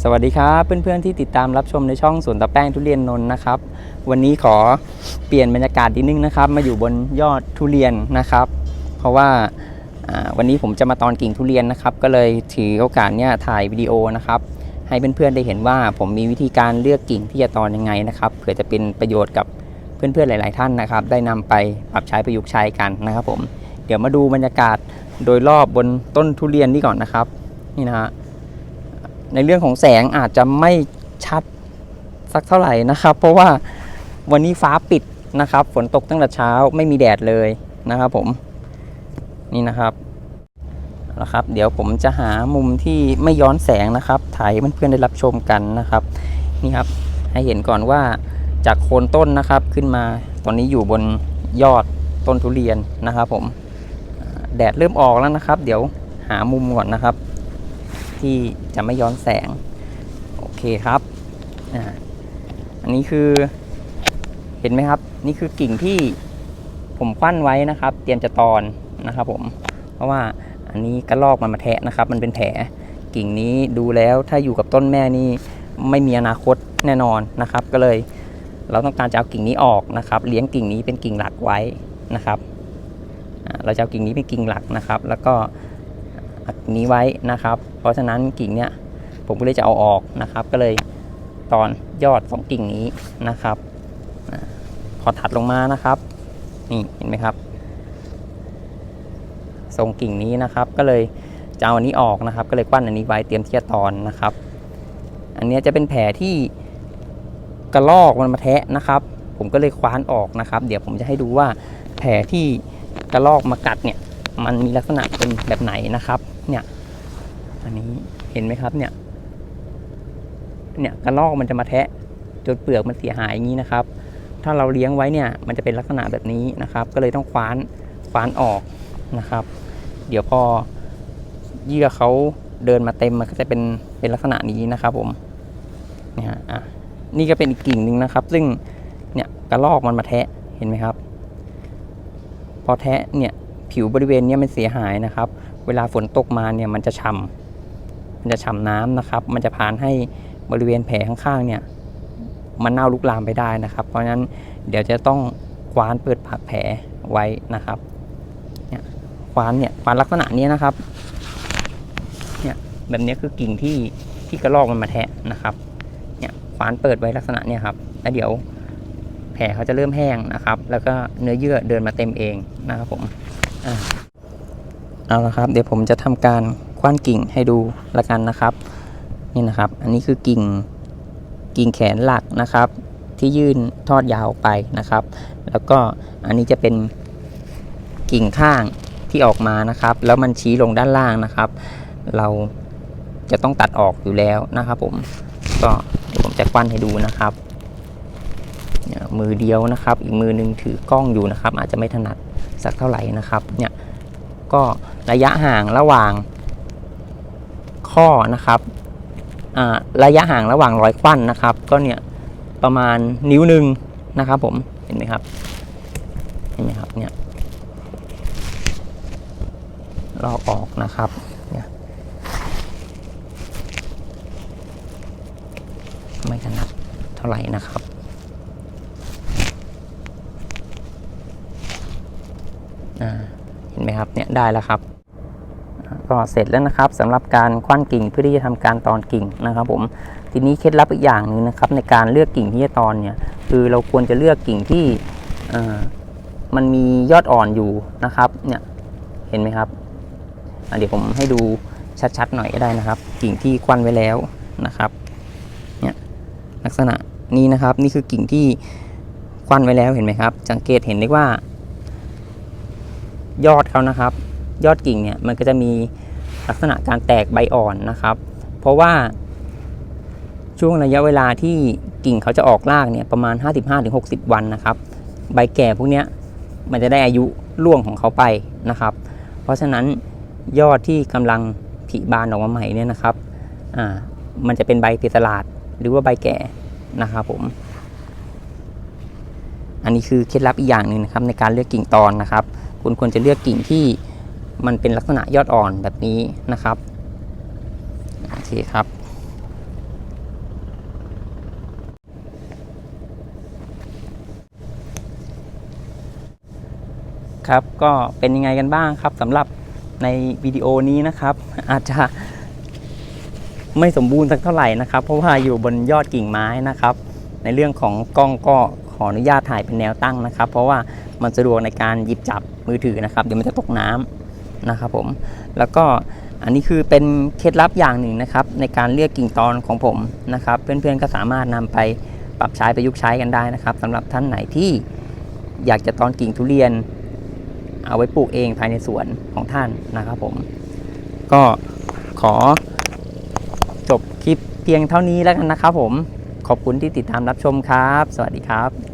สวัสดีครับเพื่อนๆที่ติดตามรับชมในช่องสวนตะแป้งทุเรียนนนนะครับ วันนี้ขอเปลี่ยนบรรยากาศนิดนึงนะครับ มาอยู่บนยอดทุเรียนนะครับ เพราะว่าวันนี้ผมจะมาตอนกิ่งทุเรียนนะครับ ก็เลยถือโอกาสเนี่ยถ่ายวิดีโอนะครับ ให้เพื่อนๆได้เห็นว่าผมมีวิธีการเลือกกิ่งที่จะตอนยังไงนะครับเผื่อจะเป็นประโยชน์กับเพื่อนๆหลาย ๆ ท่านนะครับ ได้นำไปปรับใช้ประยุกต์ใช้กันนะครับ ผม เดี๋ยวมาดูบรรยากาศโดยรอบบนต้นทุเรียนนี่ก่อนนะครับ นี่นะฮะ ในเรื่องของแสงอาจจะไม่ชัดสักเท่าไหร่นะครับ เพราะว่าวันนี้ฟ้าปิดนะครับ ฝนตกตั้งแต่เช้าไม่มีแดดเลยนะครับผมนี่นะครับเอาละครับ เดี๋ยวผมจะหามุมที่ไม่ย้อนแสงนะครับ ถ่ายเพื่อนๆได้รับชมกันนะครับ นี่ครับให้เห็นก่อนว่าจากโคนต้นนะครับขึ้นมาตอนนี้อยู่บนยอดต้นทุเรียนนะครับ ผมแดดเริ่มออกแล้วนะครับ เดี๋ยวหามุมก่อนนะครับ ที่จะไม่ย้อนแสง โอเคครับอันนี้คือเห็นไหมครับ นี่คือกิ่งที่ผมควันไว้นะครับ เตรียมจะตอนนะครับผม เพราะว่าอันนี้กระลอกมันมาแทะนะครับ มันเป็นแผลกิ่งนี้ดูแล้วถ้าอยู่กับต้นแม่นี่ไม่มีอนาคตแน่นอนนะครับ ก็เลยเราต้องการจะเอากิ่งนี้ออกนะครับ เลี้ยงกิ่งนี้เป็นกิ่งหลักไว้นะครับเราจะเอากิ่งนี้เป็นกิ่งหลักนะครับ แล้วก็ นนี้ไว้นะครับ เพราะฉะนั้นกิ่งเนี้ยผมก็เลยจะเอาออกนะครับ ก็เลยตอนยอดของกิ่งนี้นะครับพอถัดลงมานะครับ นี่เห็นไหมครับ ทรงกิ่งนี้นะครับ ก็เลยจะเอาอันนี้ออกนะครับ ก็เลยกวั้นอันนี้ไว้เตรียมที่จะตอนนะครับ อันนี้จะเป็นแผลที่กระลอกมันมาแทะนะครับ ผมก็เลยคว้านออกนะครับ เดี๋ยวผมจะให้ดูว่าแผลที่กระลอกมากัดเนี่ย มันมีลักษณะเป็นแบบไหนนะครับ เนี่ยอันนี้เห็นไหมครับเนี่ย เนี่ยกระรอกมันจะมาแทะจนเปลือกมันเสียหายอย่างนี้นะครับ ถ้าเราเลี้ยงไว้เนี่ยมันจะเป็นลักษณะแบบนี้นะครับ ก็เลยต้องคว้านคว้านออกนะครับ เดี๋ยวพอเยื่อเขาเดินมาเต็มมันก็จะเป็นเป็นลักษณะนี้นะครับผมเนี่ยฮะอะนี่ก็เป็นอีกกิ่งหนึ่งนะครับ ซึ่งเนี่ยกระรอกมันมาแทะเห็นไหมครับ พอแทะเนี่ย ผิวบริเวณนี้มันเสียหายนะครับ เวลาฝนตกมาเนี่ยมันจะฉ่ามันจะฉ่าน้ำนะครับ มันจะพานให้บริเวณแผลข้างๆเนี่ยมันเน่าลุกลามไปได้นะครับ เพราะฉะนั้นเดี๋ยวจะต้องคว้านเปิดปากแผลไว้นะครับเนี่ยคว้านเนี่ยคว้านลักษณะนี้นะครับเนี่ยแบบนี้คือกิ่งที่ที่กระรอกมันมาแทะนะครับเนี่ยคว้านเปิดไว้ลักษณะเนี่ยครับแล้วเดี๋ยวแผลเขาจะเริ่มแห้งนะครับ แล้วก็เนื้อเยื่อเดินมาเต็มเองนะครับผม เอาละครับ เดี๋ยวผมจะทำการคว้านกิ่งให้ดูละกันนะครับ นี่นะครับ อันนี้คือกิ่งกิ่งแขนหลักนะครับ ที่ยื่นทอดยาวออกไปนะครับ แล้วก็อันนี้จะเป็นกิ่งข้างที่ออกมานะครับ แล้วมันชี้ลงด้านล่างนะครับ เราจะต้องตัดออกอยู่แล้วนะครับ ผมก็เดี๋ยวผมจะคว้านให้ดูนะครับมือเดียวนะครับ อีกมือหนึงถือกล้องอยู่นะครับ อาจจะไม่ถนัด สักเท่าไหร่นะครับเนี่ยก็ระยะห่างระหว่างข้อนะครับอ่าระยะห่างระหว่างรอยควันนะครับ ก็เนี่ยประมาณนิ้วหนึ่งนะครับผมเห็นไหมครับเห็นไหมครับเนี่ยลอกออกนะครับเนี่ยไม่ถนัดเท่าไหร่นะครับ อ่า เห็นไหมครับเนี่ยได้แล้วครับ ก็เสร็จแล้วนะครับสำหรับการคว้านกิ่งเพื่อที่จะทำการตอนกิ่งนะครับ ผมทีนี้เคล็ดลับอีกอย่างหนึ่งนะครับ ในการเลือกกิ่งที่จะตอนเนี่ยคือเราควรจะเลือกกิ่งที่มันมียอดอ่อนอยู่นะครับเนี่ยเห็นไหมครับเดี๋ยวผมให้ดูชัดๆหน่อยก็ได้นะครับ กิ่งที่คว้านไว้แล้วนะครับเนี่ยลักษณะนี้นะครับ นี่คือกิ่งที่คว้านไว้แล้วเห็นไหมครับ สังเกตเห็นได้ว่า ยอดเขานะครับ ยอดกิ่งเนี่ยมันก็จะมีลักษณะการแตกใบอ่อนนะครับ เพราะว่าช่วงระยะเวลาที่กิ่งเขาจะออกรากเนี่ยประมาณ 55-60 วันนะครับ ใบแก่พวกเนี้ยมันจะได้อายุร่วงของเขาไปนะครับ เพราะฉะนั้นยอดที่กำลังผลิบานออกมาใหม่เนี่ยนะครับอ่ามันจะเป็นใบติตลาดหรือว่าใบแก่นะครับผม อันนี้คือเคล็ดลับอีกอย่างหนึ่งนะครับในการเลือกกิ่งตอนนะครับ คุณควรจะเลือกกิ่งที่มันเป็นลักษณะยอดอ่อนแบบนี้นะครับโอเคครับ ครับก็เป็นยังไงกันบ้างครับสำหรับในวิดีโอนี้นะครับ อาจจะไม่สมบูรณ์สักเท่าไหร่นะครับ เพราะว่าอยู่บนยอดกิ่งไม้นะครับ ในเรื่องของกล้องก็ ออนุญาตถ่ายเป็นแนวตั้งนะครับ เพราะว่ามันสะดวกในการหยิบจับมือถือนะครับ เดี๋ยวมันจะตกน้ำนะครับผม แล้วก็อันนี้คือเป็นเคล็ดลับอย่างหนึ่งนะครับ ในการเลือกกิ่งตอนของผมนะครับ เพื่อนๆก็สามารถนำไปปรับใช้ประยุกต์ใช้กันได้นะครับสำหรับท่านไหนที่อยากจะตอนกิ่งทุเรียน เอาไว้ปลูกเองภายในสวนของท่านนะครับผม ก็ขอจบคลิปเพียงเท่านี้แล้วกันนะครับผมขอบคุณที่ติดตามรับชมครับ สวัสดีครับ